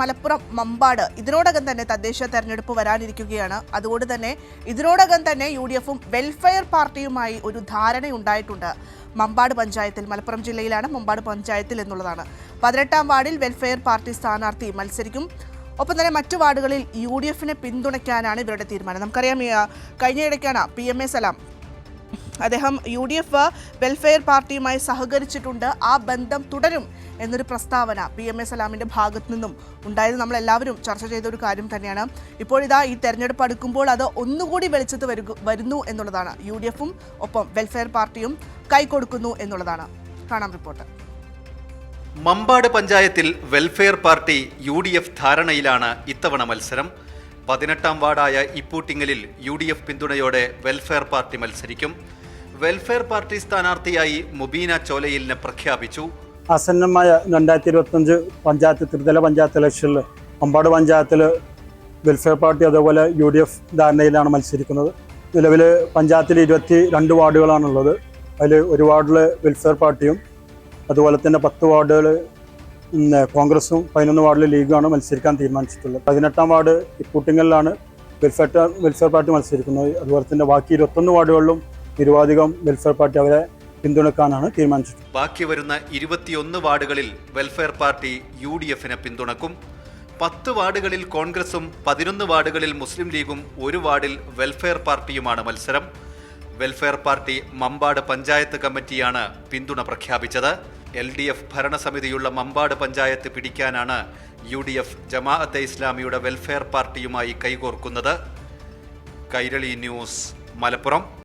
മലപ്പുറം മമ്പാട് ഇതിനോടകം തന്നെ തദ്ദേശ തെരഞ്ഞെടുപ്പ് വരാനിരിക്കുകയാണ്. അതുകൊണ്ട് തന്നെ ഇതിനോടകം തന്നെ യു ഡി എഫും വെൽഫെയർ പാർട്ടിയുമായി ഒരു ധാരണയുണ്ടായിട്ടുണ്ട്. മമ്പാട് പഞ്ചായത്തിൽ മലപ്പുറം ജില്ലയിലാണ് മമ്പാട് പഞ്ചായത്തിൽ എന്നുള്ളതാണ്. പതിനെട്ടാം വാർഡിൽ വെൽഫെയർ പാർട്ടി സ്ഥാനാർത്ഥി മത്സരിക്കും. ഒപ്പം തന്നെ മറ്റു വാർഡുകളിൽ യു ഡി എഫിനെ പിന്തുണയ്ക്കാനാണ് ഇവരുടെ തീരുമാനം. നമുക്കറിയാം കഴിഞ്ഞ ഇടയ്ക്കാണ് പി എം എ സലാം അദ്ദേഹം യു ഡി എഫ് വെൽഫെയർ പാർട്ടിയുമായി സഹകരിച്ചിട്ടുണ്ട്. ആ ബന്ധം തുടരും എന്നൊരു പ്രസ്താവന പി എം എ സലാമിന്റെ ഭാഗത്തു നിന്നും ഉണ്ടായത് നമ്മൾ എല്ലാവരും ചർച്ച ചെയ്ത ഒരു കാര്യം തന്നെയാണ്. ഇപ്പോഴിതാ ഈ തെരഞ്ഞെടുപ്പ് അടുക്കുമ്പോൾ അത് ഒന്നുകൂടി വെളിച്ചത്ത് വരുന്നു എന്നുള്ളതാണ്. യു ഡി എഫും ഒപ്പം വെൽഫെയർ പാർട്ടിയും കൈകൊടുക്കുന്നു എന്നുള്ളതാണ്. കാണാം റിപ്പോർട്ട്. മമ്പാട് പഞ്ചായത്തിൽ welfare party U D F ധാരണയിലാണ് ഇത്തവണ മത്സരം. പതിനെട്ടാം വാർഡായ ഇപ്പൂട്ടിങ്ങലിൽ യു ഡി എഫ് പിന്തുണയോടെ വെൽഫെയർ പാർട്ടി മത്സരിക്കും. വെൽഫെയർ പാർട്ടി സ്ഥാനാർത്ഥിയായി മുബീന ചോലയിലിനെ പ്രഖ്യാപിച്ചു. ആസന്നമായ രണ്ടായിരത്തി ഇരുപത്തഞ്ച് പഞ്ചായത്ത് ത്രിതല പഞ്ചായത്ത് ഇലക്ഷനിൽ അമ്പാട് പഞ്ചായത്തിൽ വെൽഫെയർ പാർട്ടി അതേപോലെ യു ഡി എഫ് ധാരണയിലാണ് മത്സരിക്കുന്നത്. നിലവിൽ പഞ്ചായത്തിൽ ഇരുപത്തി രണ്ട് വാർഡുകളാണുള്ളത്. അതിൽ ഒരു വാർഡിൽ വെൽഫെയർ പാർട്ടിയും അതുപോലെ തന്നെ പത്ത് വാർഡുകൾ കോൺഗ്രസും പതിനൊന്ന് വാർഡിൽ ലീഗുമാണ് മത്സരിക്കാൻ തീരുമാനിച്ചിട്ടുള്ളത്. പതിനെട്ടാം വാർഡ് ഇക്കൂട്ടിങ്ങലിലാണ് വെൽഫെയർ വെൽഫെയർ പാർട്ടി മത്സരിക്കുന്നത്. അതുപോലെ തന്നെ ബാക്കി ഇരുപത്തൊന്ന് വാർഡുകളിലും നിരുവാധികം വെൽഫെയർ പാർട്ടി അവരെ പിന്തുണക്കാനാണ് തീരുമാനിച്ചിട്ടുള്ളത്. ബാക്കി വരുന്ന ഇരുപത്തിയൊന്ന് വാർഡുകളിൽ വെൽഫെയർ പാർട്ടി യു ഡി എഫിനെ പിന്തുണക്കും. പത്ത് വാർഡുകളിൽ കോൺഗ്രസും പതിനൊന്ന് വാർഡുകളിൽ മുസ്ലിം ലീഗും ഒരു വാർഡിൽ വെൽഫെയർ പാർട്ടിയുമാണ് മത്സരം. വെൽഫെയർ പാർട്ടി മമ്പാട് പഞ്ചായത്ത് കമ്മിറ്റിയാണ് പിന്തുണ പ്രഖ്യാപിച്ചത്. എൽ ഡി എഫ് ഭരണസമിതിയുള്ള മമ്പാട് പഞ്ചായത്ത് പിടിക്കാനാണ് യു ഡി എഫ് ജമാഅത്തെ ഇസ്ലാമിയുടെ വെൽഫെയർ പാർട്ടിയുമായി കൈകോർക്കുന്നത്. കൈരളി ന്യൂസ് മലപ്പുറം.